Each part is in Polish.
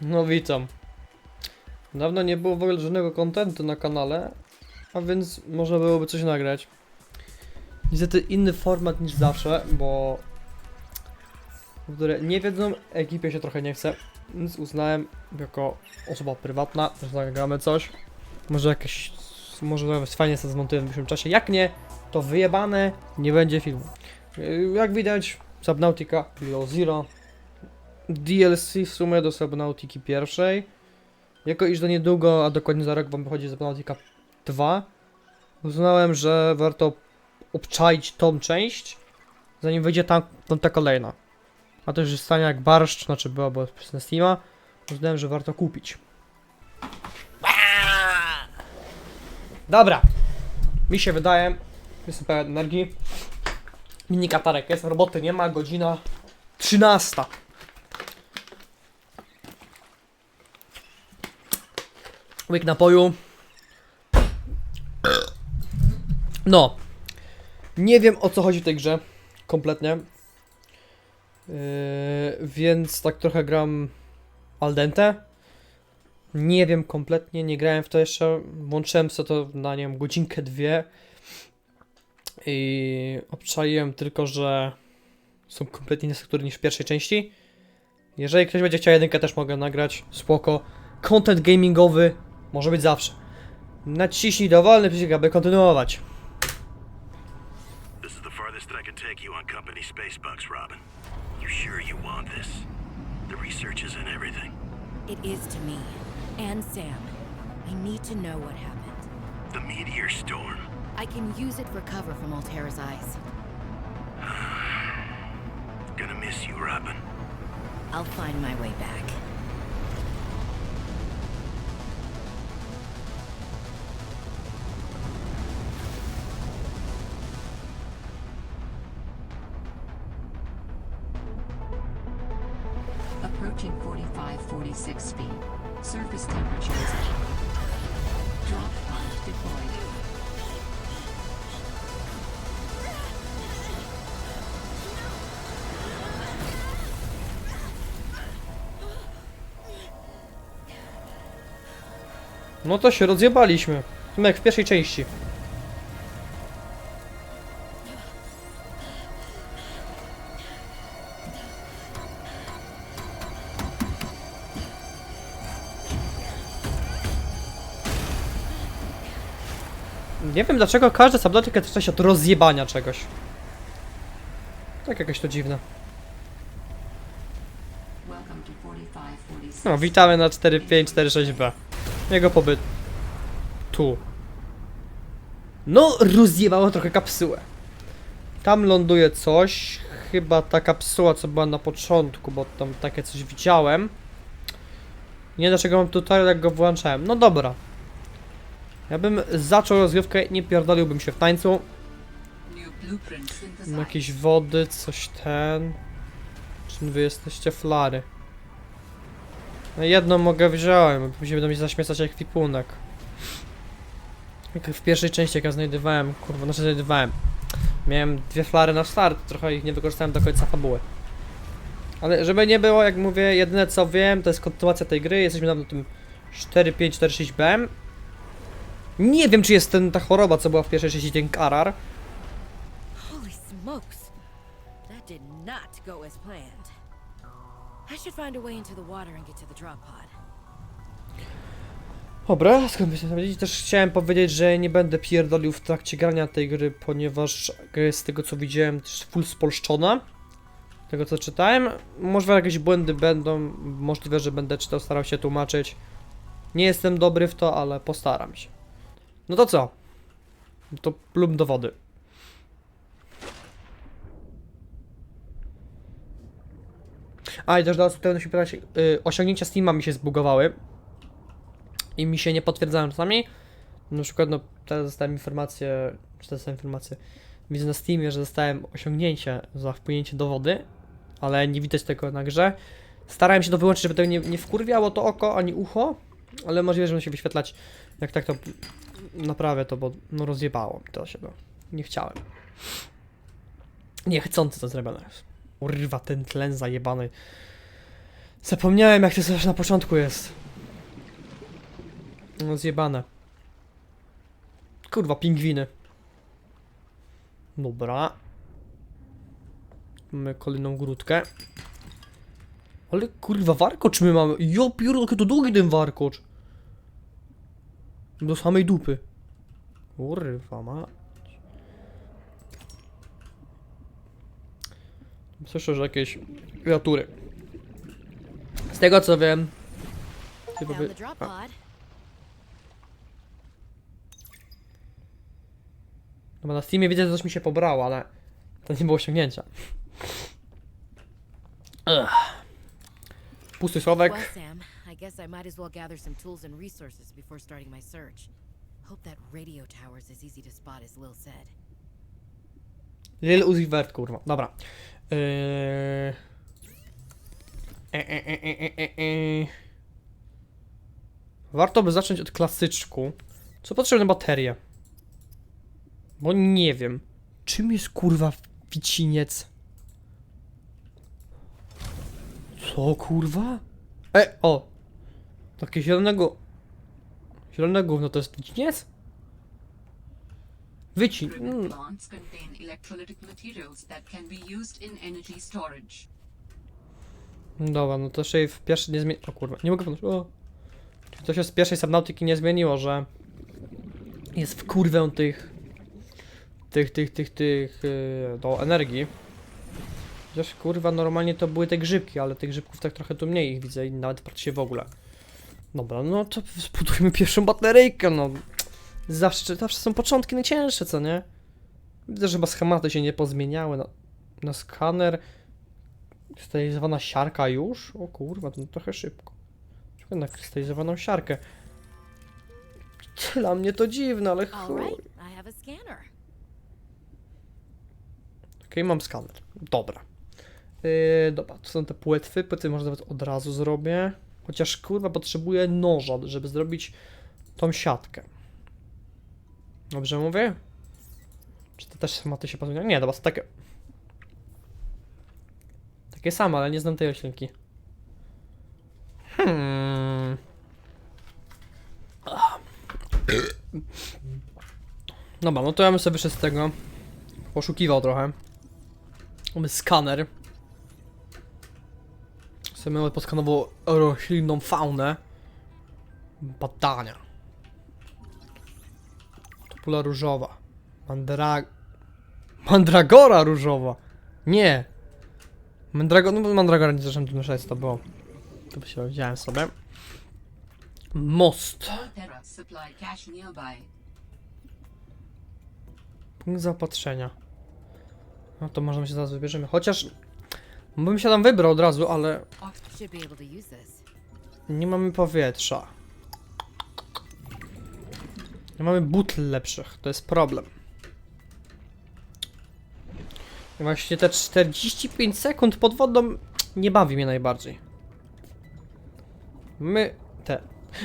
No witam. Dawno nie było w ogóle żadnego kontentu na kanale, a więc można byłoby coś nagrać. Niestety inny format niż zawsze, bo w które nie wiedzą, ekipie się trochę nie chce, więc uznałem jako osoba prywatna, że nagramy coś. Może jakieś, może nawet fajnie sobie zmontuję w najbliższym czasie. Jak nie, to wyjebane, nie będzie filmu. Jak widać, Subnautica Below Zero DLC w sumie do Subnautiki pierwszej. Jako iż do niedługo, a dokładnie za rok wam wychodzi Subnautica 2, uznałem, że warto obczaić tą część, zanim wyjdzie tam, tam ta kolejna. A już jest stanie jak barszcz, znaczy była, bo przez na Steama, uznałem, że warto kupić. Dobra. Mi się wydaje, jestem pełen energii. Mini katarek jest, roboty nie ma, godzina 13. Łyk napoju. No. Nie wiem o co chodzi w tej grze. Kompletnie. Yy, więc tak trochę gram al dente. Nie wiem kompletnie, nie grałem w to jeszcze. Włączyłem sobie to na nie wiem, godzinkę, dwie. I obczaiłem tylko, że są kompletnie inne struktury niż w pierwszej części. Jeżeli ktoś będzie chciał jedynkę, też mogę nagrać. Spoko. Content gamingowy może być zawsze. Naciśnij dowolny przycisk, aby kontynuować. This is the farthest that I can take you on company space bucks, Robin. You sure you want this? The research is in everything. It is to me and Sam. I need to know what happened. The meteor storm. I can use it for cover from Altera's eyes. Gonna miss you, Robin. I'll find my way back. No to się rozjebaliśmy. Jak w pierwszej części. Nie wiem dlaczego każda subnautica zaczyna się od rozjebania czegoś. Tak jakoś to dziwne. Welcome to 45, 46. No, witamy na 4546B. Jego pobyt. Tu. No, rozjebało trochę kapsułę. Tam ląduje coś. Chyba ta kapsuła, co była na początku, bo tam takie coś widziałem. Nie wiem dlaczego mam tutaj, jak go włączałem. No dobra. Ja bym zaczął rozgrywkę nie pierdoliłbym się w tańcu. Jakieś wody, coś ten. Czym wy jesteście flary? No jedno mogę wziąłem, później będą mi zaśmiecać ekwipunek. Jak w pierwszej części jak ja znajdowałem, kurwa, znaczy znajdowałem. Miałem dwie flary na start, trochę ich nie wykorzystałem do końca fabuły. Ale żeby nie było, jak mówię, jedyne co wiem, to jest kontynuacja tej gry, jesteśmy na tym 4546B. Nie wiem, czy jest ten, ta choroba, co była w pierwszej części, ten karar. Holy smokes! That did not go as planned. I should find a way into the water and get to the drop pod. Dobra, skąd? Też chciałem powiedzieć, że nie będę pierdolił w trakcie grania tej gry, ponieważ gra jest z tego co widziałem też full spolszczona. Tego co czytałem. Może jakieś błędy będą, możliwe, że będę czytał, starał się tłumaczyć. Nie jestem dobry w to, ale postaram się. No to co? To plum do wody. A i też do które się pytać, yy, osiągnięcia Steama mi się zbugowały i mi się nie potwierdzają czasami. Na przykład, no, teraz dostałem informację, czy dostałem informację, widzę na Steamie, że dostałem osiągnięcie za wpłynięcie do wody, ale nie widać tego na grze. Starałem się to wyłączyć, żeby tego nie, nie wkurwiało to oko ani ucho, ale możliwe, że będzie się wyświetlać, jak tak to naprawię to, bo no rozjebało mi to się. Nie chciałem. Niechcący to zrobione jest. Urwa ten tlen zajebany. Zapomniałem jak to zawsze na początku jest. No zjebane. Kurwa, pingwiny. Dobra. Mamy kolejną grudkę. Ale kurwa, warkocz my mamy. Jo, pióro, jaki to długi ten warkocz. Do samej dupy. Kurwa, ma. Słyszę, że jakieś kreatury. Z tego co wiem. Chyba by... A, no bo na Steamie widzę, że coś mi się pobrało, ale to nie było osiągnięcia. Ugh. Pusty słowek. Well, Sam, I guess I might as well gather some tools and resources before starting my search. Hope that radio tower's as easy to spot as Lil said. Lil Uzi Vert, kurwa. Dobra. Yy... E, e, e. Warto by zacząć od klasyczku. Co potrzebne baterie? Bo nie wiem. Czym jest kurwa wiciniec? Co kurwa? E, o! Takie zielonego... Zielone gówno to jest wiciniec? Wycin... Primitive Mm. plants contain electrolytic materials that can be used in energy storage. Dobra, no to się w pierwszy nie zmieni... O kurwa, nie mogę podnieść. O. To się z pierwszej Subnautyki nie zmieniło, że jest w kurwę tych tych, tych, tych, tych yy, do energii. Chociaż kurwa normalnie to były te grzybki, ale tych grzybków tak trochę tu mniej ich widzę i nawet praktycznie w ogóle. Dobra, no to zbudujmy pierwszą bateryjkę, no. Zawsze, zawsze są początki najcięższe, co nie? Widzę, że chyba schematy się nie pozmieniały. No, na skaner Krystalizowana siarka już? O kurwa, to trochę szybko. Czekaj na krystalizowaną siarkę. Dla mnie to dziwne, ale chuj. Okej, mam skaner. Dobra. Yy, dobra, to są te płetwy. Płetwy może nawet od razu zrobię. Chociaż kurwa potrzebuję noża, żeby zrobić tą siatkę. Dobrze mówię? Czy to też schematy się pozmieniają? Nie, dobra, to takie... Takie same, ale nie znam tej roślinki. Hmm. Dobra, no to ja bym sobie wyszedł z tego. Poszukiwał trochę. Mamy skaner. Sobie mamy poskanował roślinną faunę. Badania. Topula różowa. Mandra... Mandragora różowa. Nie. Mandrago... No mandragora nie zresztą tu na to było. To by się wziąłem sobie. Most. Punkt zaopatrzenia. No to może my się zaraz wybierzemy. Chociaż... Bym się tam wybrał od razu, ale. Nie mamy powietrza. Nie mamy butl lepszych, to jest problem. I właśnie te 45 sekund pod wodą nie bawi mnie najbardziej. My te.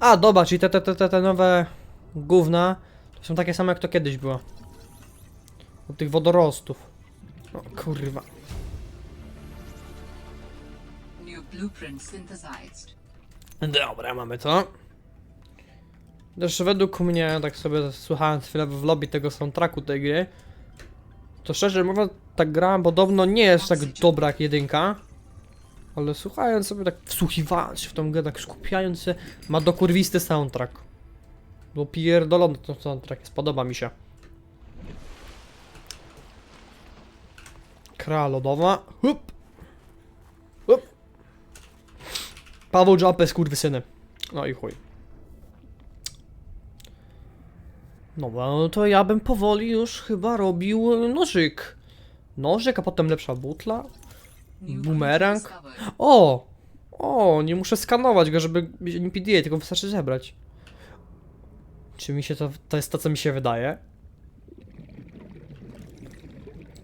A, dobra, czyli te, te, te, te, nowe gówna to są takie same jak to kiedyś było. Od tych wodorostów. O kurwa. Dobra, mamy to. Też według mnie, tak sobie słuchając chwilę w lobby tego soundtracku tej gry, to szczerze mówiąc, ta gra podobno nie jest tak dobra jak jedynka, ale słuchając sobie, tak wsłuchiwając się w tą grę, tak skupiając się, ma dokurwisty soundtrack. Bo pierdolony ten soundtrack jest, podoba mi się. Kra lodowa, hup, hup. Paweł Jumpy, skurwysyny. No i chuj. Dobra, no to ja bym powoli już chyba robił nożyk. Nożyk, a potem lepsza butla. Discovered. O! O, nie muszę skanować go, żeby nie PDA, tylko wystarczy zebrać. Czy mi się to, to jest to, co mi się wydaje?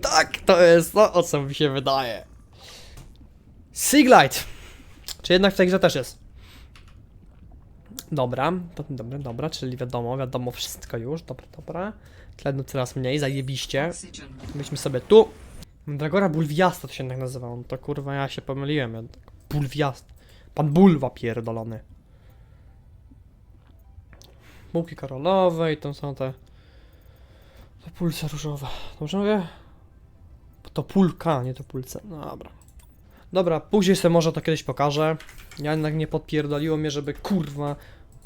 Tak, to jest to, o co mi się wydaje. Siglight! Czy jednak w tej grze też jest? Dobra, dobra, dobra, czyli wiadomo, wiadomo wszystko już, dobra, dobra. Tlenu coraz mniej, zajebiście. Myśmy sobie tu. Dragora bulwiasta to się jednak nazywa. No to kurwa ja się pomyliłem. Ja bulwiast. Pan Bulwa pierdolony. Bułki karolowe i tam są te... Te pulce różowe. Dobrze mówię? To pulka, nie to pulce. No dobra. Dobra, później sobie może to kiedyś pokażę. Ja jednak nie podpierdoliło mnie, żeby kurwa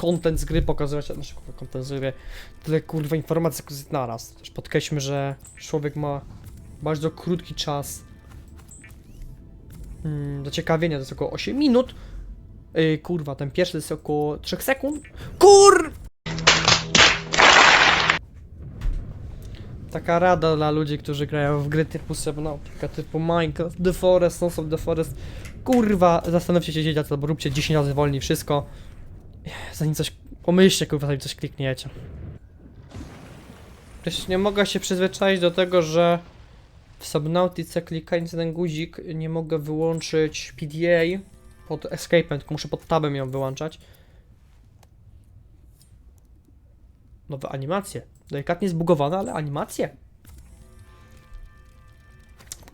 content z gry pokazywać, znaczy kurwa content z gry, tyle kurwa informacji naraz. Też podkreślmy, że człowiek ma bardzo krótki czas mm, zaciekawienia, to jest około 8 minut. Yy, kurwa, ten pierwszy jest około 3 sekund. Kur! Taka rada dla ludzi, którzy grają w gry typu Subnautica, typu Minecraft, The Forest, Sons of the Forest. Kurwa, zastanówcie się dzieciacy, albo róbcie 10 razy wolniej wszystko. Zanim coś pomyślcie, kurwa, zanim coś klikniecie. Też nie mogę się przyzwyczaić do tego, że w Subnautice klikając ten guzik nie mogę wyłączyć PDA pod escape'em, tylko muszę pod tabem ją wyłączać. Nowe animacje. Delikatnie zbugowane, ale animacje.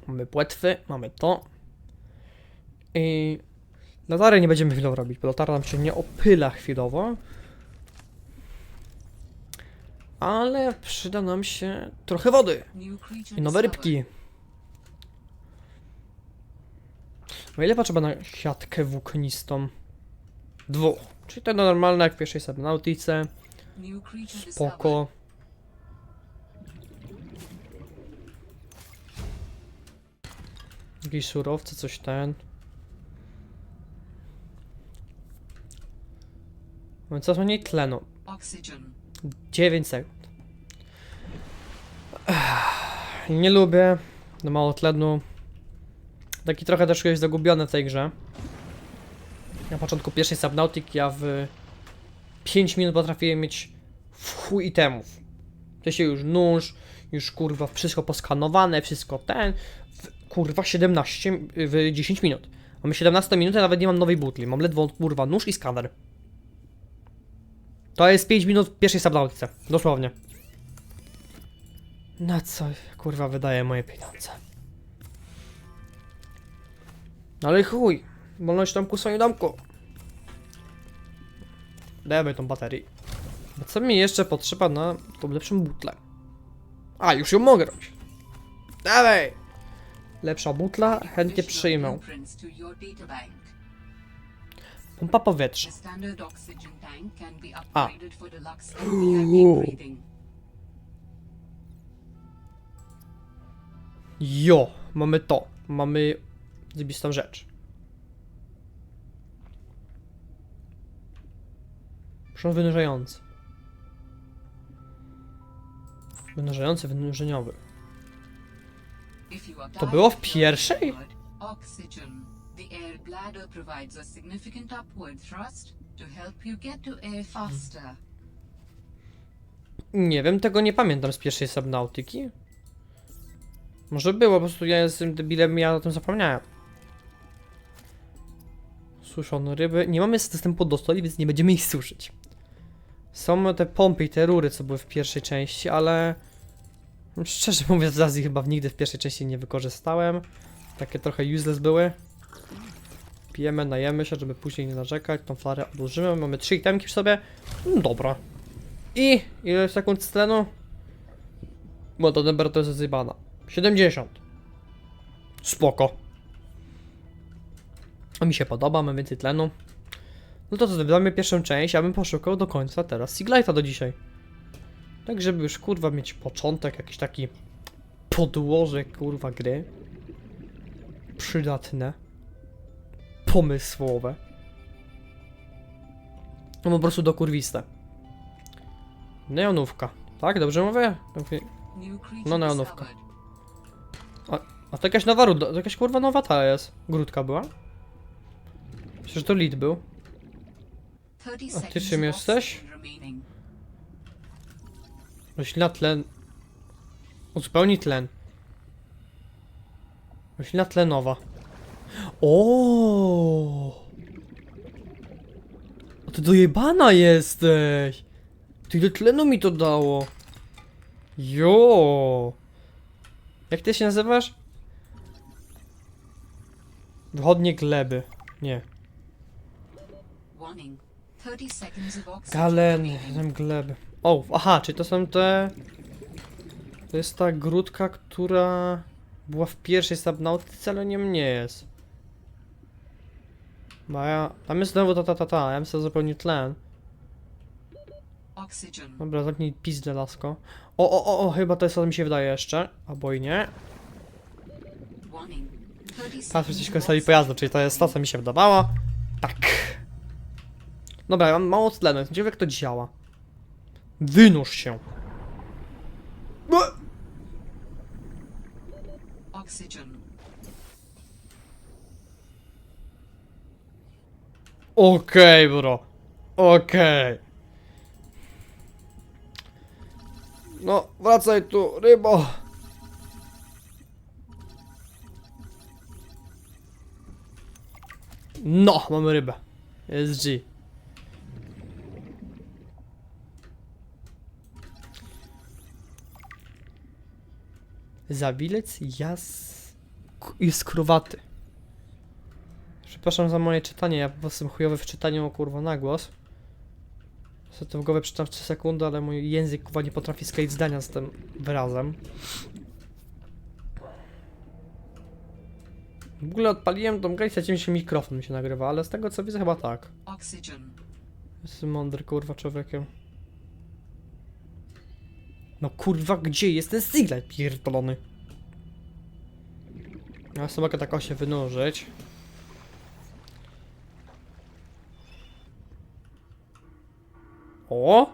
Mamy płetwy, mamy to. I latary nie będziemy chwilowo robić, bo latara nam się nie opyla chwilowo. Ale przyda nam się trochę wody i nowe rybki. No ile potrzeba na siatkę włóknistą? Dwóch. Czyli to normalne jak w pierwszej Subnautice. Spoko. Jakieś surowce, coś ten. Mamy coraz mniej tlenu. Oxygen. 9 sekund. Ech, Nie lubię. No mało tlenu. Taki trochę też jest zagubiony w tej grze. Na początku pierwszej Subnautic ja w 5 minut potrafiłem mieć w chuj itemów. To się już nóż, już kurwa wszystko poskanowane, wszystko ten. W, kurwa 17 w 10 minut. Mamy 17 minut, ja nawet nie mam nowej butli. Mam ledwo kurwa nóż i skaner. To jest 5 minut pierwszej Subnautice. Dosłownie. Na co kurwa wydaje moje pieniądze? No Ale chuj. Wolność domku swoim domku. Dajmy tą baterię. Co mi jeszcze potrzeba na tą lepszą butlę? A, już ją mogę robić. Dawaj! Lepsza butla, chętnie przyjmę. Deluxe Ooh. NVIP breathing. Jo, mamy to. Mamy zjebistą rzecz. Prząd wynurzający. Wynurzający, wynurzeniowy. To było w pierwszej? The air bladder provides a significant upward thrust to help you get to air faster. Nie wiem, tego nie pamiętam z pierwszej Subnautiki. Może było, po prostu ja jestem debilem ja o tym zapomniałem. Suszone ryby. Nie mamy dostępu do stoli, więc nie będziemy ich suszyć. Są te pompy i te rury, co były w pierwszej części, ale... Szczerze mówiąc, z Azji chyba nigdy w pierwszej części nie wykorzystałem. Takie trochę useless były. Pijemy, najemy się, żeby później nie narzekać. Tą flarę odłożymy. Mamy trzy itemki w sobie. No dobra. I ile sekund z tlenu? Bo to temperatura jest zjebana. 70. Spoko. A mi się podoba, mam więcej tlenu. No to co, wydamy pierwszą część, ja bym poszukał do końca teraz Siglighta do dzisiaj. Tak, żeby już kurwa mieć początek, jakiś taki podłoże kurwa gry. Przydatne. Pomysłowe. No po prostu dokurwiste. Neonówka. Tak, dobrze mówię? No, neonówka. discovered. A to jakaś nowa ruda, to jakaś kurwa nowa ta jest. Grudka była? Przecież to lead był. 30 A ty czym jesteś? Roślina tlen. Uzupełni tlen. Roślina tlenowa. O! A ty dojebana jesteś! Ty ile tlenu mi to dało? Jo! Jak ty się nazywasz? Wychodnie gleby. Nie. Warning. 30 seconds of oxygen Galen, gleby. O, aha, czyli to są te... To jest ta grudka, która była w pierwszej subnautyce, ale nie mnie jest. Bo ja... Tam jest znowu ta, ta, ta, ta, ja myślę zupełnie tlen. Oxygen. Dobra, zamknij pizdę, lasko. O, o, o, o, chyba to jest co mi się wydaje jeszcze. Albo i nie. Warning. 30 Patrz, jesteś seconds of końcowi oxygen pojazdu, czyli to jest to, co mi się wydawało. Tak. Dobra, ja mam mało tlenu, jestem ciekaw jak to działa. Wynurz się. Oxygen. Okej, bro. Okej. No, wracaj tu, rybo. No, mamy rybę. Jest G. Zabilec jas... jest krowaty. Przepraszam za moje czytanie, ja po prostu jestem chujowy w czytaniu, kurwa, na głos. Sobie to w głowie czytam w 3 sekundy, ale mój język, kurwa, nie potrafi skleić zdania z tym wyrazem. W ogóle odpaliłem tą grę i straciłem się mikrofon mi się nagrywa, ale z tego co widzę chyba tak. Oxygen. Jestem mądry, kurwa, człowiekiem. No kurwa, gdzie jest ten Siglet pierdolony? Ja sobie mogę tak się wynurzyć. O!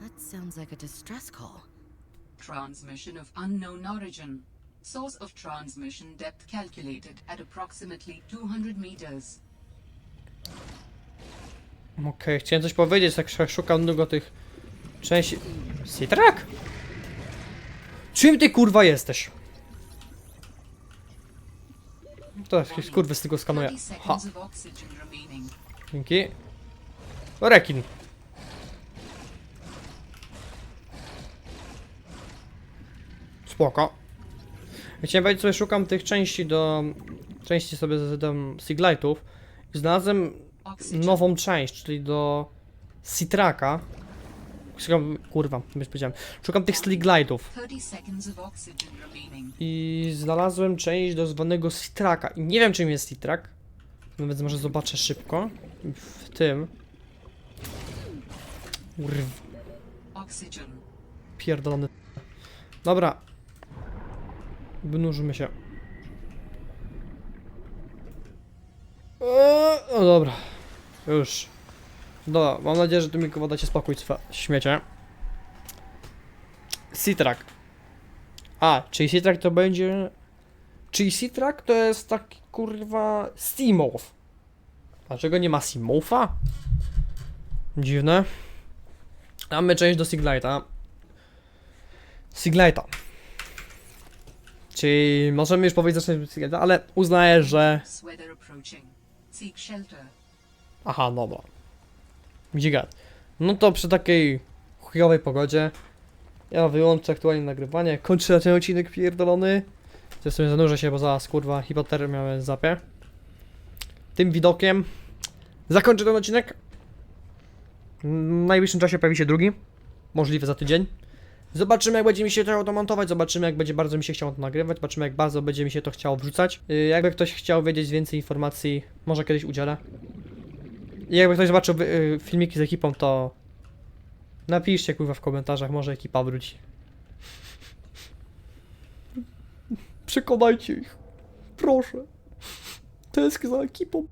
That sounds like a distress call. Transmission of unknown origin. Source of transmission depth calculated at approximately 200 meters. Okej, chciałem coś powiedzieć, tak sz- szukam długo tych części... Citrak? Czym ty kurwa jesteś? To jakiś kurwy z tego skanuje. 30 Ha, dzięki. Rekin. Spoko. Chciałem powiedzieć, sobie szukam tych części do... Części sobie z tam Siglightów. Znalazłem nową część, czyli do Citraka. Szukam, kurwa, nie powiedziałem. Szukam tych Sliglightów 30 seconds of oxygen remaining. i znalazłem część do zwanego Citraka. I nie wiem czym jest Citrak. No więc może zobaczę szybko. W tym. Urw, pierdolony. Dobra. Wynurzymy się. Eee, no dobra. Już. Dobra, mam nadzieję, że tu mi kurwa dacie spokój, swe śmiecie. Citrak. A, czyli Citrak to będzie... Czyli Citrak to jest taki kurwa Steamow. Dlaczego nie ma Steamow'a? Dziwne. Mamy część do Siglighta. Siglighta. Czyli możemy już powiedzieć zacznę od Siglighta, ale uznaję, że... Aha, dobra. Dzigat. No to przy takiej chujowej pogodzie ja wyłączę aktualnie nagrywanie, kończę ten odcinek pierdolony. Sobie zanurzę się, bo zaraz kurwa hipotermię zapie. Tym widokiem zakończę ten odcinek. W najbliższym czasie pojawi się drugi. Możliwe za tydzień. Zobaczymy jak będzie mi się to montować, zobaczymy jak będzie bardzo mi się chciało to nagrywać, zobaczymy jak bardzo będzie mi się to chciało wrzucać. Yy, jakby ktoś chciał wiedzieć więcej informacji, może kiedyś udzielę. Jakby ktoś zobaczył y, filmiki z ekipą, to napiszcie kurwa w komentarzach, może ekipa wróci. Przekonajcie ich. Proszę. Tęsknię za ekipą.